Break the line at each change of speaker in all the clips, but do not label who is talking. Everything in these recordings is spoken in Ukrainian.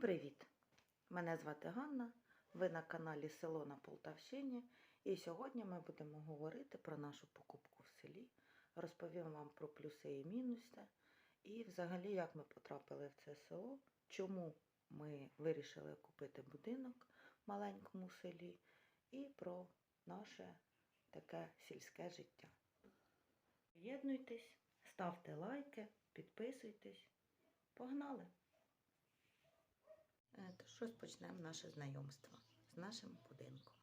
Привіт! Мене звати Ганна. Ви на каналі Село на Полтавщині. І сьогодні ми будемо говорити про нашу покупку в селі. Розповім вам про плюси і мінуси. І взагалі, як ми потрапили в це село, чому ми вирішили купити будинок в маленькому селі, і про наше таке сільське життя. Приєднуйтесь, ставте лайки, підписуйтесь. Погнали! Е, Тож розпочнемо наше знайомство з нашим будинком.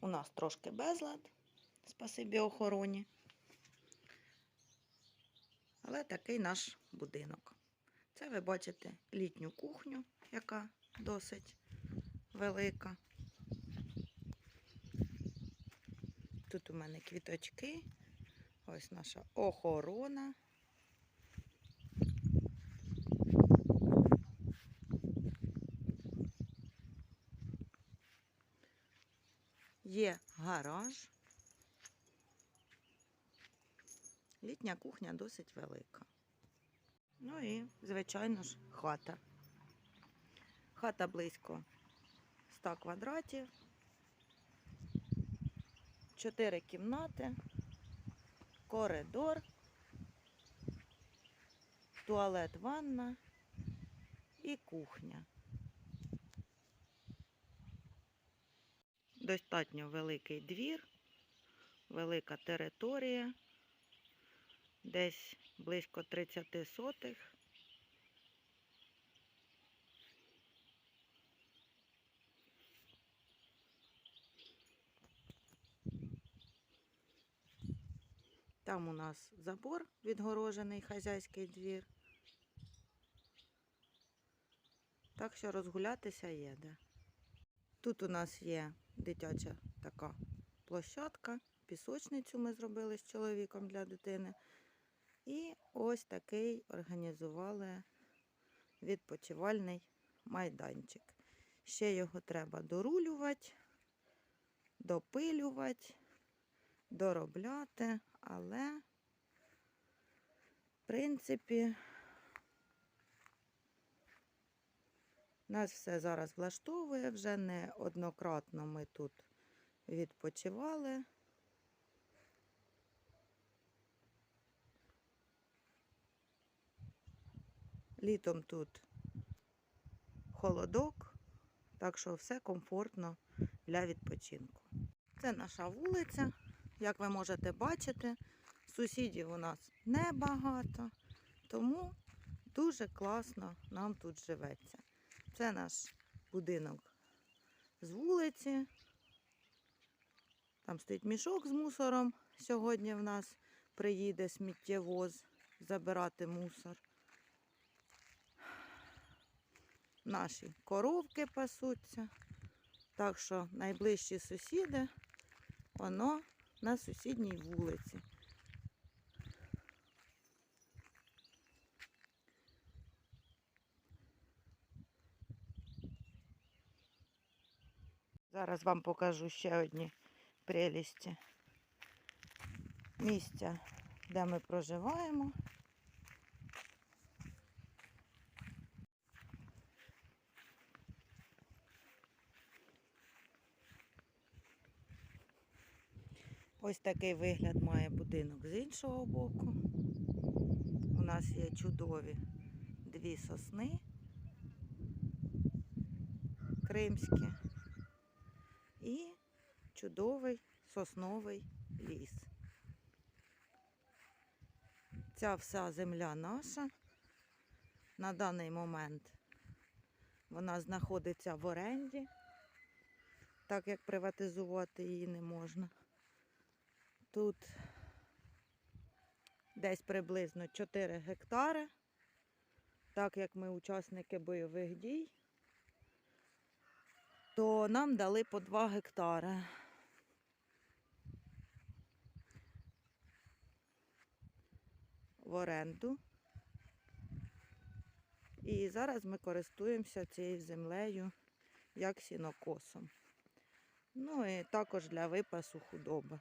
У нас трошки безлад, спасибі охороні. Але такий наш будинок. Це ви бачите літню кухню, яка досить велика. Тут у мене квіточки, ось наша охорона. Є гараж. Літня кухня досить велика. Ну і, звичайно ж, хата. Хата близько 100 квадратів, 4 кімнати, коридор, туалет, ванна і кухня. Достатньо великий двір, велика територія, десь близько 30 сотих. Там у нас забор, відгорожений хазяйський двір. Так що розгулятися є де. Тут у нас є дитяча така площадка, пісочницю ми зробили з чоловіком для дитини. І ось такий організували відпочивальний майданчик. Ще його треба дорулювати, допилювати, доробляти, але, в принципі, Нас все зараз влаштовує, вже неоднократно ми тут відпочивали. Літом тут холодок, так що все комфортно для відпочинку. Це наша вулиця, як ви можете бачити, сусідів у нас небагато, тому дуже класно нам тут живеться. Це наш будинок з вулиці. Там стоїть мішок з мусором. Сьогодні в нас приїде сміттєвоз забирати мусор. Наші коровки пасуться. Так що найближчі сусіди, воно на сусідній вулиці. Зараз вам покажу ще одні прелісті місця, де ми проживаємо. Ось такий вигляд має будинок з іншого боку. У нас є чудові дві сосни кримські і чудовий сосновий ліс. Ця вся земля наша. На даний момент вона знаходиться в оренді, так як приватизувати її не можна. Тут десь приблизно 4 гектари, так як ми учасники бойових дій то нам дали по 2 гектари. В оренду. І зараз ми користуємося цією землею як сінокосом. Ну і також для випасу худоби.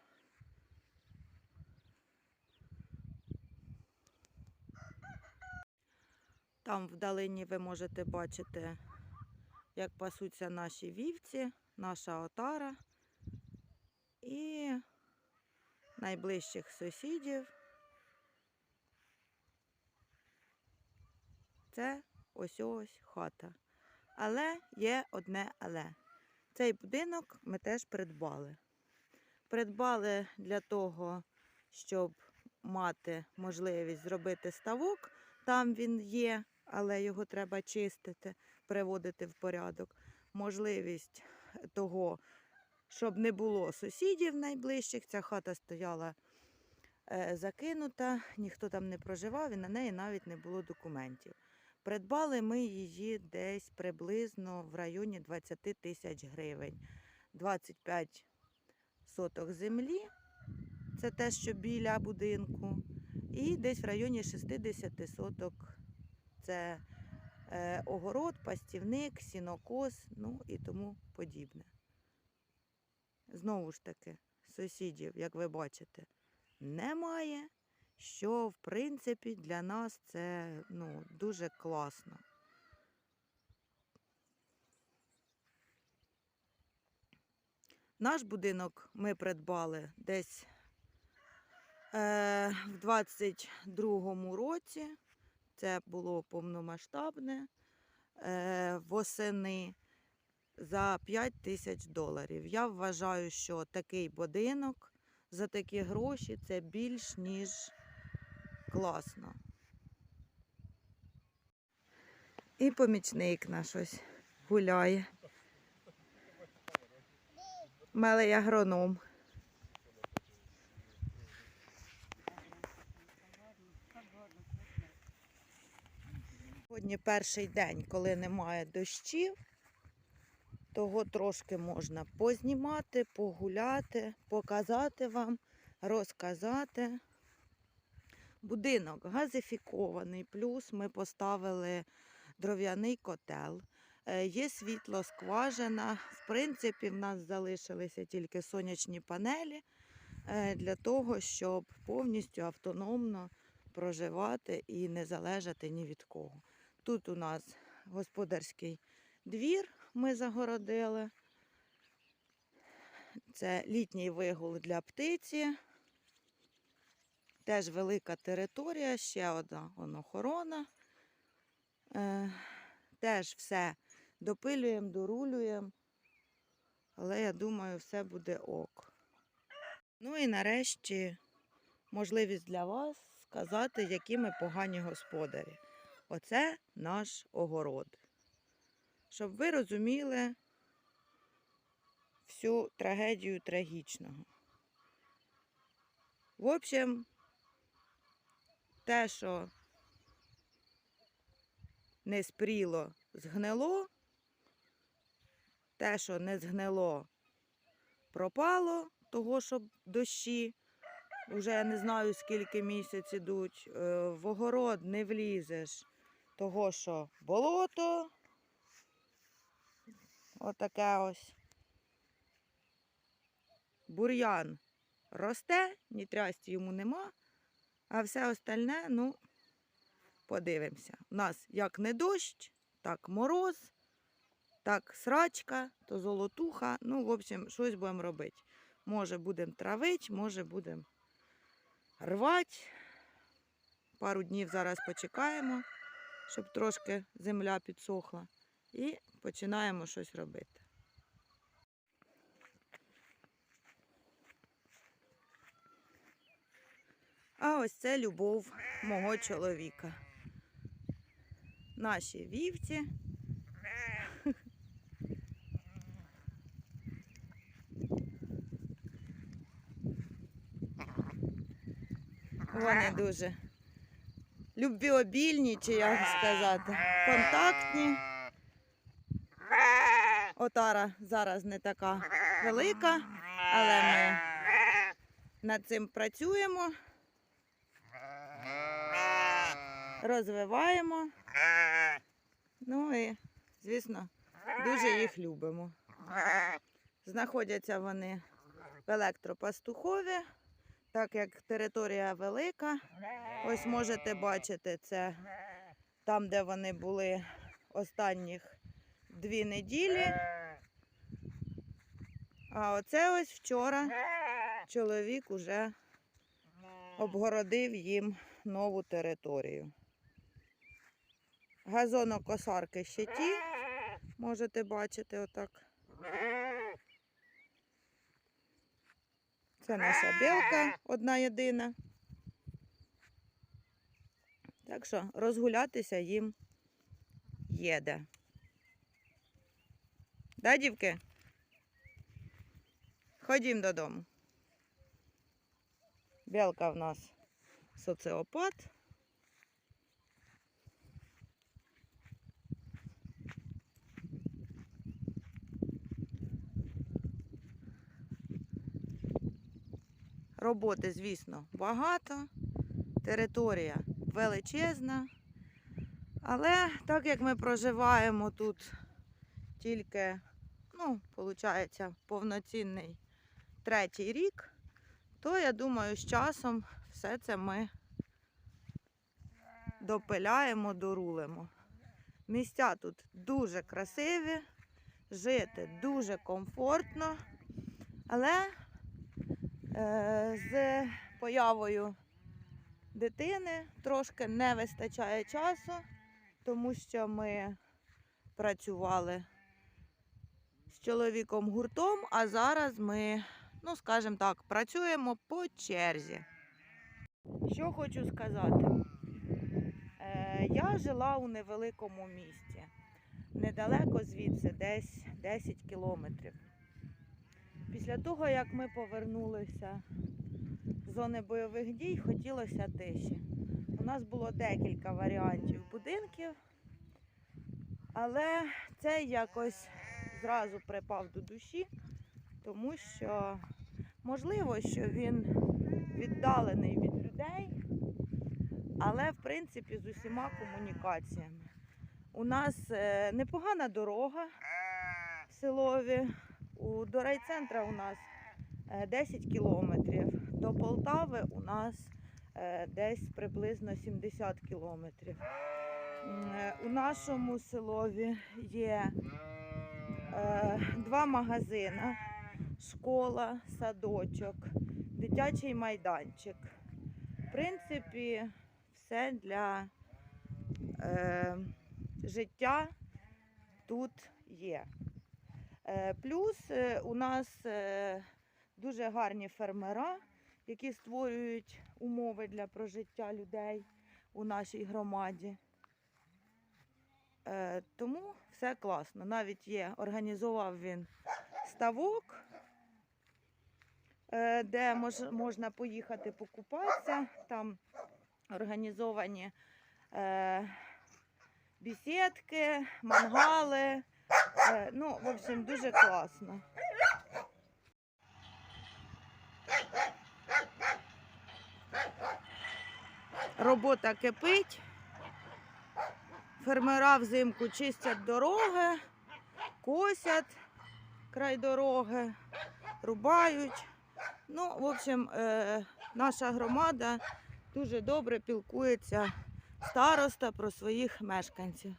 Там вдалині ви можете бачити, як пасуться наші вівці, наша отара і найближчих сусідів. Це ось ось хата. Але є одне але. Цей будинок ми теж придбали. Придбали для того, щоб мати можливість зробити ставок. Там він є, але його треба чистити, приводити в порядок. Можливість того, щоб не було сусідів найближчих. Ця хата стояла е, закинута, ніхто там не проживав і на неї навіть не було документів. Придбали ми її десь приблизно в районі 20 тисяч гривень. 25 соток землі, це те, що біля будинку, і десь в районі 60 соток це е, огород, пастівник, сінокос, ну і тому подібне. Знову ж таки, сусідів, як ви бачите, немає що в принципі для нас це ну, дуже класно. Наш будинок ми придбали десь е, в 22-му році. Це було повномасштабне е, восени за 5 тисяч доларів. Я вважаю, що такий будинок за такі гроші це більш ніж класно. І помічник наш ось гуляє. Мелий агроном. Сьогодні перший день, коли немає дощів, того трошки можна познімати, погуляти, показати вам, розказати. Будинок газифікований, плюс ми поставили дров'яний котел. Е, Є світло, скважина. В принципі, в нас залишилися тільки сонячні панелі е, для того, щоб повністю автономно проживати і не залежати ні від кого. Тут у нас господарський двір ми загородили. Це літній вигул для птиці. Теж велика територія, ще одна он, охорона. Е, теж все допилюємо, дорулюємо. Але я думаю, все буде ок. Ну і нарешті можливість для вас сказати, які ми погані господарі. Оце наш огород. Щоб ви розуміли всю трагедію трагічного. В общем, те, що не спріло, згнило, те, що не згнило, пропало, того, що дощі. Уже я не знаю, скільки місяць ідуть. Е, В огород не влізеш, того, що болото. Отаке ось. Бур'ян росте, ні трясті йому нема, а все остальне, ну, подивимося. У нас як не дощ, так мороз, так срачка, то золотуха. Ну, в общем, щось будемо робити. Може, будемо травити, може, будемо рвати. Пару днів зараз почекаємо, щоб трошки земля підсохла. І починаємо щось робити. А ось це любов мого чоловіка. Наші вівці. Вони дуже любвіобільні, чи як сказати, контактні. Отара зараз не така велика, але ми над цим працюємо, розвиваємо. Ну і, звісно, дуже їх любимо. Знаходяться вони в електропастухові, так як територія велика. Ось можете бачити, це там, де вони були останніх дві неділі. А оце ось вчора чоловік уже обгородив їм нову територію. Газонокосарки ще ті, можете бачити отак. Це наша білка одна єдина. Так що розгулятися їм їде. Да, дівки? Ходім додому. Білка в нас соціопат. Роботи, звісно, багато, територія величезна. Але так як ми проживаємо тут тільки, ну, виходить, повноцінний третій рік, то я думаю, з часом все це ми допиляємо, дорулимо. Місця тут дуже красиві, жити дуже комфортно, але з появою дитини трошки не вистачає часу, тому що ми працювали з чоловіком гуртом, а зараз ми, ну скажімо так, працюємо по черзі. Що хочу сказати? Е, я жила у невеликому місті, недалеко звідси, десь 10 кілометрів. Після того, як ми повернулися з зони бойових дій, хотілося тиші. У нас було декілька варіантів будинків, але цей якось зразу припав до душі, тому що можливо, що він віддалений від людей, але в принципі з усіма комунікаціями. У нас е, непогана дорога в селові. У, до райцентра у нас е, 10 кілометрів. До Полтави у нас е, десь приблизно 70 кілометрів. Е, У нашому селові є е, два магазини, школа, садочок, дитячий майданчик. В принципі, все для е, життя тут є. Е, Плюс е, у нас е, дуже гарні фермера, які створюють умови для прожиття людей у нашій громаді. Тому все класно. Навіть є, організував він ставок, де мож, можна поїхати покупатися. Там організовані бесідки, мангали. Е, ну, в общем, дуже класно. Робота кипить. Фермера взимку чистять дороги, косять край дороги, рубають. Ну, в общем, е, наша громада дуже добре пілкується староста про своїх мешканців.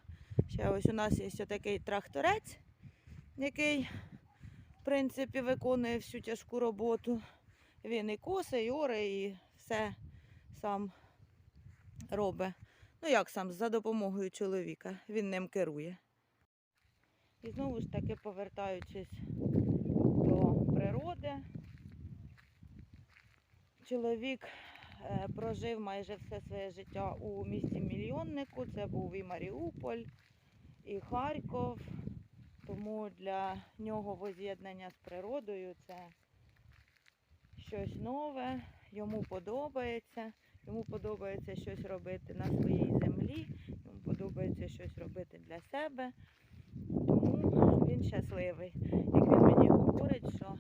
Ще ось у нас є такий тракторець, який, в принципі, виконує всю тяжку роботу. Він і косе, і оре, і все сам робить. Ну як сам, за допомогою чоловіка. Він ним керує. І знову ж таки, повертаючись до природи, чоловік прожив майже все своє життя у місті Мільйоннику. Це був і Маріуполь, і Харків. Тому для нього воз'єднання з природою це щось нове, йому подобається. Йому подобається щось робити на своїй землі, йому подобається щось робити для себе. Тому він щасливий. Як він мені говорить, що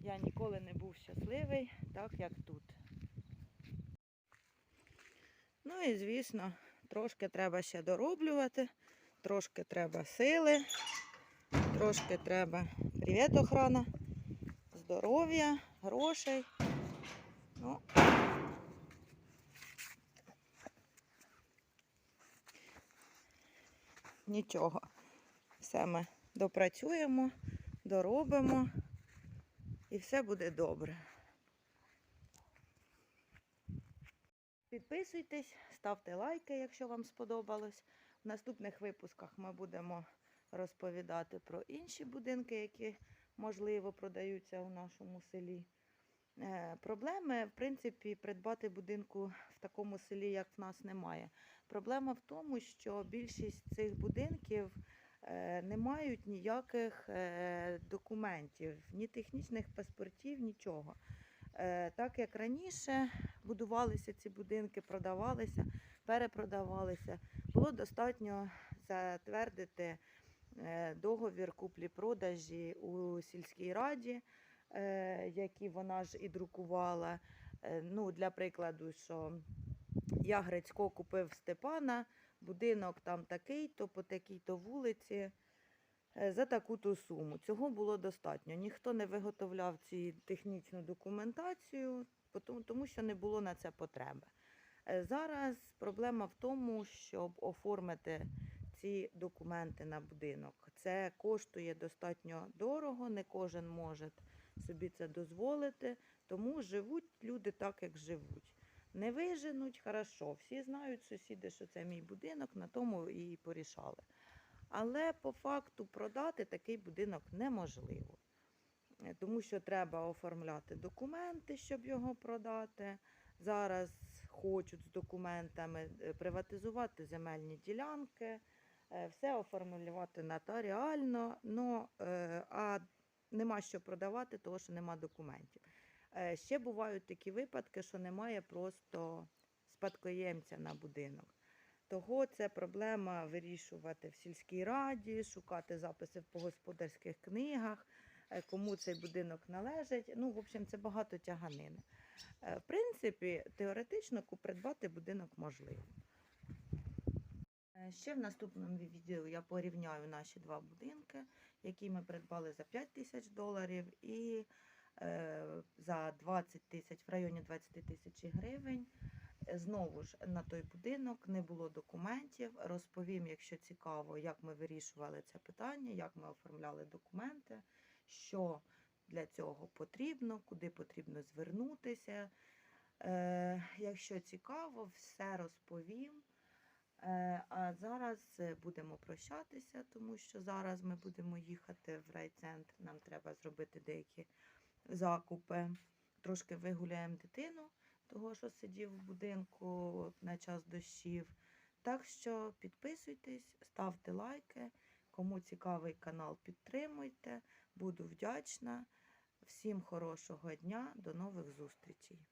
я ніколи не був щасливий, так як тут. Ну і звісно, трошки треба ще дороблювати, трошки треба сили, трошки треба привіт, охрана, здоров'я, грошей. Ну, нічого. Все ми допрацюємо, доробимо і все буде добре. Підписуйтесь, ставте лайки, якщо вам сподобалось. В наступних випусках ми будемо розповідати про інші будинки, які можливо продаються у нашому селі. Е, Проблеми, в принципі, придбати будинку в такому селі, як в нас, немає. Проблема в тому, що більшість цих будинків е, не мають ніяких е, документів, ні технічних паспортів, нічого. Так як раніше будувалися ці будинки, продавалися, перепродавалися, було достатньо затвердити е, договір куплі-продажі у сільській раді, е, який вона ж і друкувала. Е, Ну, для прикладу, що я Грицько купив Степана будинок там такий-то, по такій-то вулиці. За таку-то суму. Цього було достатньо. Ніхто не виготовляв ці технічну документацію, тому- тому що не було на це потреби. Е, Зараз проблема в тому, щоб оформити ці документи на будинок. Це коштує достатньо дорого, не кожен може собі це дозволити, тому живуть люди так, як живуть. Не виженуть, хорошо. Всі знають сусіди, що це мій будинок, на тому і порішали. Але по факту продати такий будинок неможливо, тому що треба оформляти документи, щоб його продати. Зараз хочуть з документами е, приватизувати земельні ділянки, е, все оформлювати нотаріально, но, е, а нема що продавати, тому що нема документів. Ще бувають такі випадки, що немає просто спадкоємця на будинок. Того це проблема вирішувати в сільській раді, шукати записи в господарських книгах, кому цей будинок належить. Ну, в общем, це багато тяганини. Е, В принципі, теоретично придбати будинок можливо. Е, Ще в наступному відео я порівняю наші два будинки, які ми придбали за 5 тисяч доларів і е, за 20 тисяч, в районі 20 тисяч гривень. Е, Знову ж на той будинок не було документів. Розповім, якщо цікаво, як ми вирішували це питання, як ми оформляли документи, що для цього потрібно, куди потрібно звернутися. Е, якщо цікаво, все розповім. Е, а зараз е, будемо прощатися, тому що зараз ми будемо їхати в райцентр. Нам треба зробити деякі закупи. Трошки вигуляємо дитину, того що сидів в будинку на час дощів. Так що підписуйтесь, ставте лайки. Кому цікавий канал, підтримуйте. Буду вдячна. Всім хорошого дня, до нових зустрічей!